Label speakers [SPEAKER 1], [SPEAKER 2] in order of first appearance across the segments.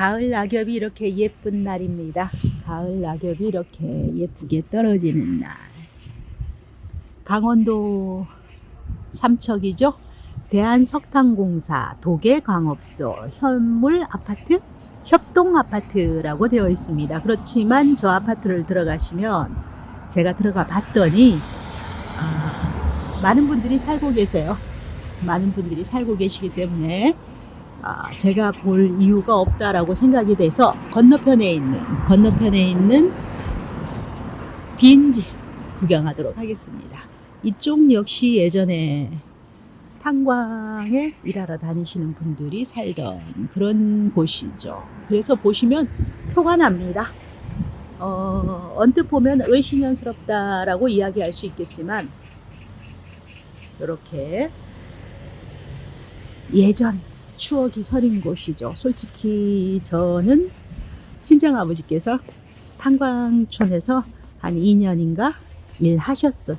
[SPEAKER 1] 가을 낙엽이 이렇게 예쁜 날입니다. 가을 낙엽이 이렇게 예쁘게 떨어지는 날. 강원도 삼척이죠. 대한석탄공사 도계광업소 현물 아파트 협동 아파트라고 되어 있습니다. 그렇지만 저 아파트를 들어가시면 제가 들어가 봤더니 아, 많은 분들이 살고 계세요. 많은 분들이 살고 계시기 때문에 아, 제가 볼 이유가 없다라고 생각이 돼서 건너편에 있는 건너편에 있는 빈집 구경하도록 하겠습니다. 이쪽 역시 예전에 탄광에 일하러 다니시는 분들이 살던 그런 곳이죠. 그래서 보시면 표가 납니다. 어, 언뜻 보면 의심연스럽다라고 이야기할 수 있겠지만 이렇게 예전 추억이 서린 곳이죠. 솔직히 저는 친정 아버지께서 탄광촌에서 한 2년인가 일하셨었어요.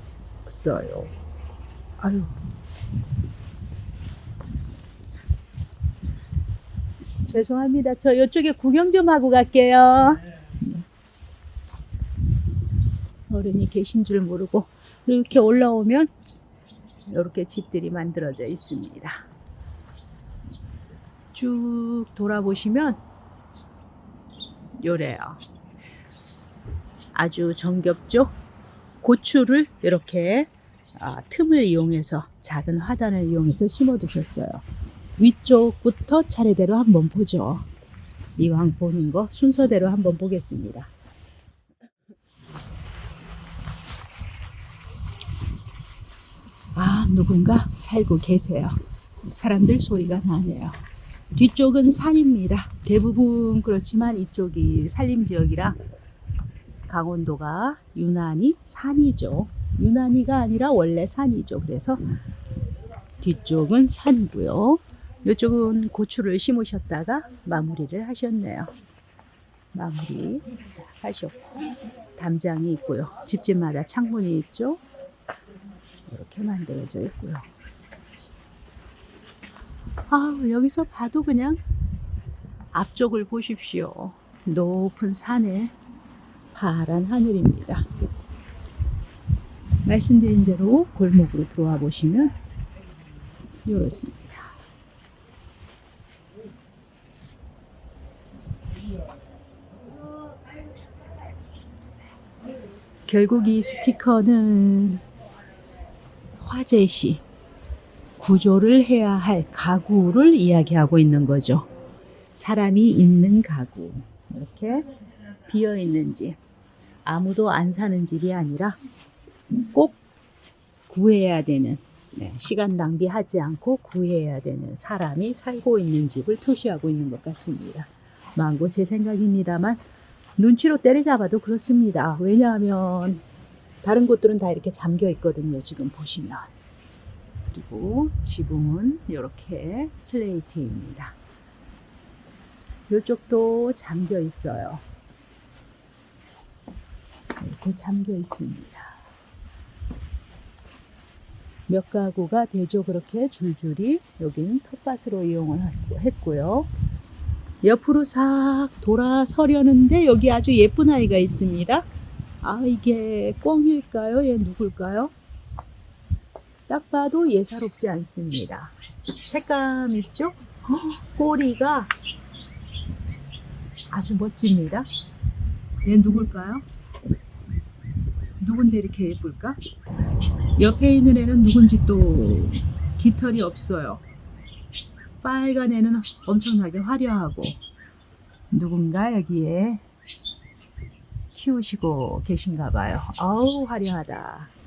[SPEAKER 1] 아유. 죄송합니다. 저 이쪽에 구경 좀 하고 갈게요. 네. 어른이 계신 줄 모르고 이렇게 올라오면 이렇게 집들이 만들어져 있습니다. 쭉 돌아보시면 요래요. 아주 정겹죠? 고추를 이렇게 아, 틈을 이용해서 작은 화단을 이용해서 심어 두셨어요. 위쪽부터 차례대로 한번 보죠. 이왕 보는 거 순서대로 한번 보겠습니다. 아, 누군가 살고 계세요. 사람들 소리가 나네요. 뒤쪽은 산입니다. 대부분 그렇지만 이쪽이 산림 지역이라 강원도가 유난히 산이죠. 유난히가 아니라 원래 산이죠. 그래서 뒤쪽은 산이고요. 이쪽은 고추를 심으셨다가 마무리를 하셨네요. 마무리 하셨고 담장이 있고요. 집집마다 창문이 있죠. 이렇게 만들어져 있고요. 아, 여기서 봐도 그냥 앞쪽을 보십시오. 높은 산에 파란 하늘입니다. 말씀드린 대로 골목으로 들어와 보시면 이렇습니다. 결국 이 스티커는 화재시 구조를 해야 할 가구를 이야기하고 있는 거죠. 사람이 있는 가구. 이렇게 비어 있는 집. 아무도 안 사는 집이 아니라 꼭 구해야 되는, 네, 시간 낭비하지 않고 구해야 되는 사람이 살고 있는 집을 표시하고 있는 것 같습니다. 망고 제 생각입니다만 눈치로 때려잡아도 그렇습니다. 왜냐하면 다른 곳들은 다 이렇게 잠겨 있거든요. 지금 보시면. 그리고 지붕은 이렇게 슬레이트입니다. 이쪽도 잠겨 있어요. 이렇게 잠겨 있습니다. 몇 가구가 대조 그렇게 줄줄이 여기는 텃밭으로 이용을 했고요. 옆으로 싹 돌아서려는데 여기 아주 예쁜 아이가 있습니다. 아 이게 꿩일까요? 얘 누굴까요? 딱 봐도 예사롭지 않습니다. 색감 있죠? 헉, 꼬리가 아주 멋집니다. 얘 누굴까요? 누군데 이렇게 예쁠까? 옆에 있는 애는 누군지 또 깃털이 없어요. 빨간 애는 엄청나게 화려하고 누군가 여기에 키우시고 계신가 봐요. 아우 화려하다.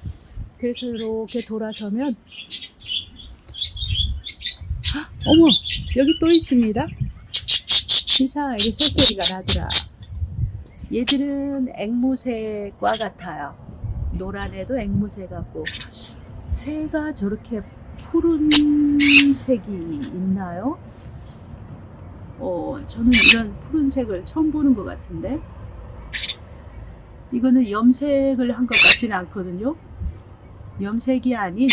[SPEAKER 1] 그래서 이렇게 돌아서면 헉, 어머 여기 또 있습니다. 이상하게 새소리가 나더라. 얘들은 앵무새과 같아요. 노란 애도 앵무새 같고 새가 저렇게 푸른 색이 있나요? 어, 저는 이런 푸른색을 처음 보는 것 같은데 이거는 염색을 한 것 같지는 않거든요. 염색이 아닌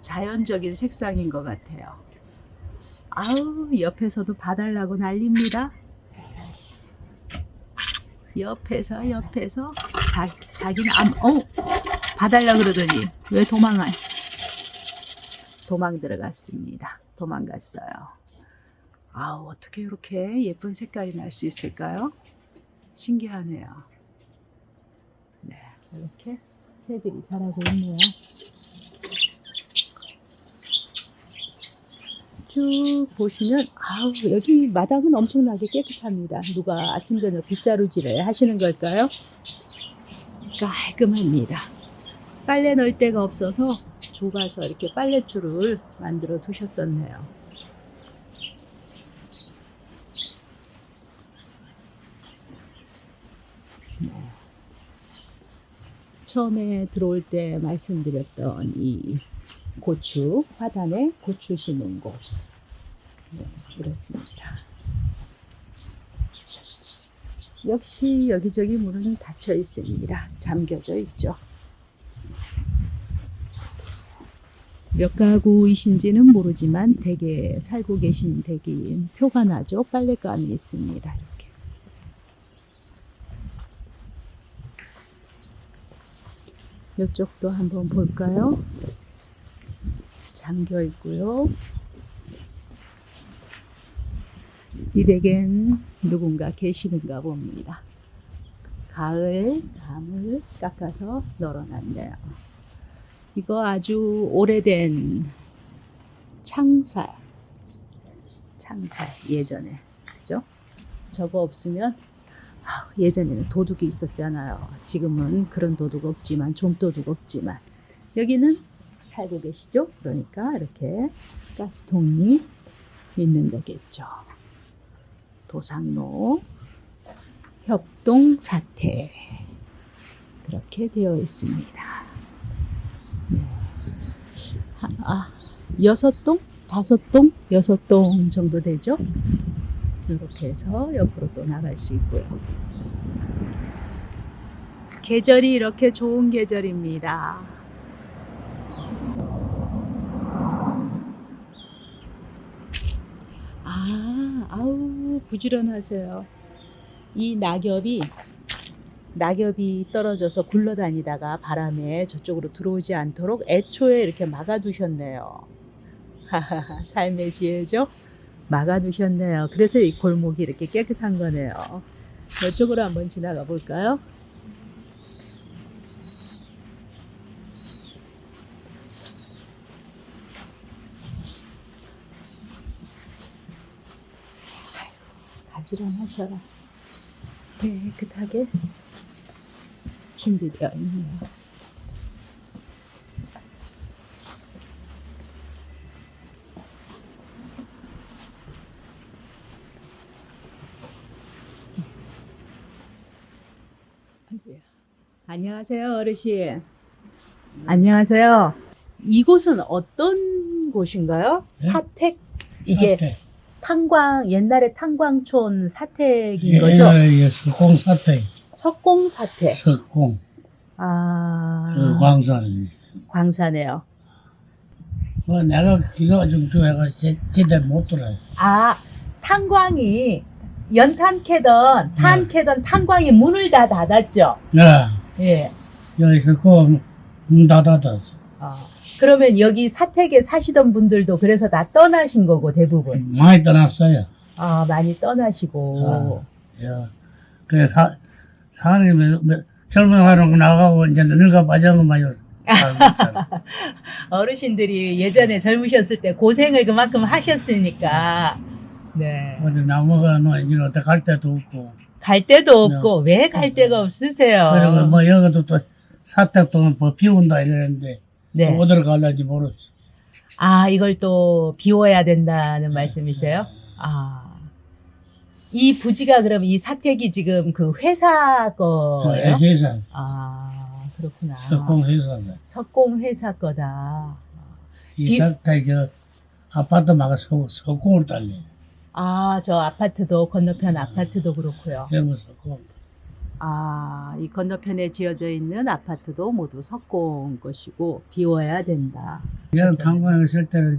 [SPEAKER 1] 자연적인 색상인 것 같아요. 아우 옆에서도 봐달라고 난립니다. 옆에서 옆에서 자, 자기는 암, 어 봐달라 그러더니 왜 도망을 도망 들어갔습니다. 도망갔어요. 아우 어떻게 이렇게 예쁜 색깔이 날 수 있을까요? 신기하네요. 네 이렇게 새들이 자라고 있네요. 쭉 보시면 아우 여기 마당은 엄청나게 깨끗합니다. 누가 아침 저녁 빗자루질을 하시는 걸까요? 깔끔합니다. 빨래 넣을 데가 없어서 좁아서 이렇게 빨래줄을 만들어 두셨었네요. 처음에 들어올 때 말씀드렸던 이 고추, 화단에 고추 심은 곳. 네, 이렇습니다. 역시 여기저기 문은 닫혀 있습니다. 잠겨져 있죠. 몇 가구이신지는 모르지만 댁에 살고 계신 댁인 표가 나죠. 빨래감이 있습니다. 이쪽도 한번 볼까요? 잠겨 있고요. 이 댁엔 누군가 계시는가 봅니다. 가을 감을 깎아서 널어놨네요. 이거 아주 오래된 창살. 창살 예전에 그죠? 저거 없으면 아, 예전에는 도둑이 있었잖아요. 지금은 그런 도둑 없지만 좀도둑 없지만 여기는 살고 계시죠? 그러니까 이렇게 가스통이 있는 거겠죠. 도상로 협동 사태 그렇게 되어 있습니다. 네. 아, 아, 여섯 동, 다섯 동, 여섯 동 정도 되죠? 이렇게 해서 옆으로 또 나갈 수 있고요. 계절이 이렇게 좋은 계절입니다. 아, 아우, 부지런하세요. 이 낙엽이, 낙엽이 떨어져서 굴러다니다가 바람에 저쪽으로 들어오지 않도록 애초에 이렇게 막아두셨네요. 하하하, 삶의 지혜죠? 막아두셨네요. 그래서 이 골목이 이렇게 깨끗한 거네요. 이쪽으로 한번 지나가 볼까요? 가지런하셔라. 깨끗하게 준비되어 있네요. 안녕하세요, 어르신. 안녕하세요. 이곳은 어떤 곳인가요?
[SPEAKER 2] 네?
[SPEAKER 1] 사택? 이게
[SPEAKER 2] 사태.
[SPEAKER 1] 탄광 옛날에 탄광촌 사택인
[SPEAKER 2] 예,
[SPEAKER 1] 거죠?
[SPEAKER 2] 예, 석공 사태,
[SPEAKER 1] 석공 사택.
[SPEAKER 2] 석공,
[SPEAKER 1] 아
[SPEAKER 2] 그 광산.
[SPEAKER 1] 광산에요.
[SPEAKER 2] 뭐 내가 기가 좀 좋아해가 제, 제대로 못 들어요.
[SPEAKER 1] 아 탄광이 연탄 캐던 탄
[SPEAKER 2] 네.
[SPEAKER 1] 캐던 탄광이 문을 다 닫았죠.
[SPEAKER 2] 네,
[SPEAKER 1] 예.
[SPEAKER 2] 여기서 그문 닫아놨어.
[SPEAKER 1] 아, 그러면 여기 사택에 사시던 분들도 그래서 다 떠나신 거고 대부분.
[SPEAKER 2] 많이 떠났어요.
[SPEAKER 1] 아 많이 떠나시고.
[SPEAKER 2] 예. 그 사, 사람이 몇- 몇- 젊은 사람 나가고 이제 늙어 살고 있잖아.
[SPEAKER 1] 어르신들이 예전에 젊으셨을 때 고생을 그만큼 하셨으니까. 네.
[SPEAKER 2] 어디 나무가 너 이제 어디 갈 데도 없고.
[SPEAKER 1] 갈 데도 없고 왜 갈 데가 없으세요?
[SPEAKER 2] 그리고 뭐 여기도 또 사택도 뭐 비운다 이러는데
[SPEAKER 1] 네.
[SPEAKER 2] 또 어디로 갈는지 모르지.
[SPEAKER 1] 아, 이걸 또 비워야 된다는 말씀이세요? 아. 이 부지가 그럼 이 사택이 지금 그 회사 거예요?
[SPEAKER 2] 그 회사,
[SPEAKER 1] 아, 그렇구나.
[SPEAKER 2] 석공 회사죠.
[SPEAKER 1] 석공 회사 거다.
[SPEAKER 2] 이
[SPEAKER 1] 이-
[SPEAKER 2] 사태 저 아파트 막 석, 석공을 달래.
[SPEAKER 1] 아, 저 아파트도 건너편 아파트도 그렇고요.
[SPEAKER 2] 석공.
[SPEAKER 1] 아, 이 건너편에 지어져 있는 아파트도 모두 석공 것이고 비워야 된다.
[SPEAKER 2] 저는 탄광에 있을 때는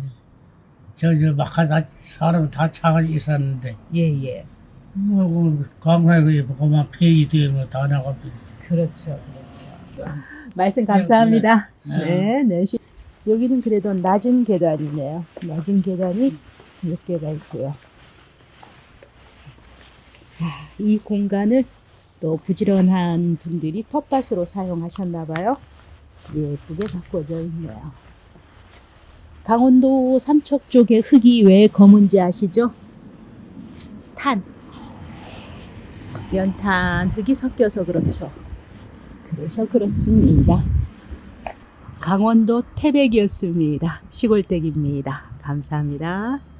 [SPEAKER 2] 저저 막다 사람 다 차가 있었는데
[SPEAKER 1] 예, 예.
[SPEAKER 2] 뭐, 그 강사에 그 그만 폐기 되면 다 나갑니다.
[SPEAKER 1] 그렇죠. 그렇죠. 말씀 감사합니다.
[SPEAKER 2] 네.
[SPEAKER 1] 네, 네. 시- 여기는 그래도 낮은 계단이네요. 낮은 계단이 몇 개가 있고요. 아, 이 공간을 또 부지런한 분들이 텃밭으로 사용하셨나 봐요. 예쁘게 가꿔져 있네요. 강원도 삼척 쪽에 흙이 왜 검은지 아시죠? 탄. 연탄 흙이 섞여서 그렇죠. 그래서 그렇습니다. 강원도 태백이었습니다. 시골댁입니다. 감사합니다.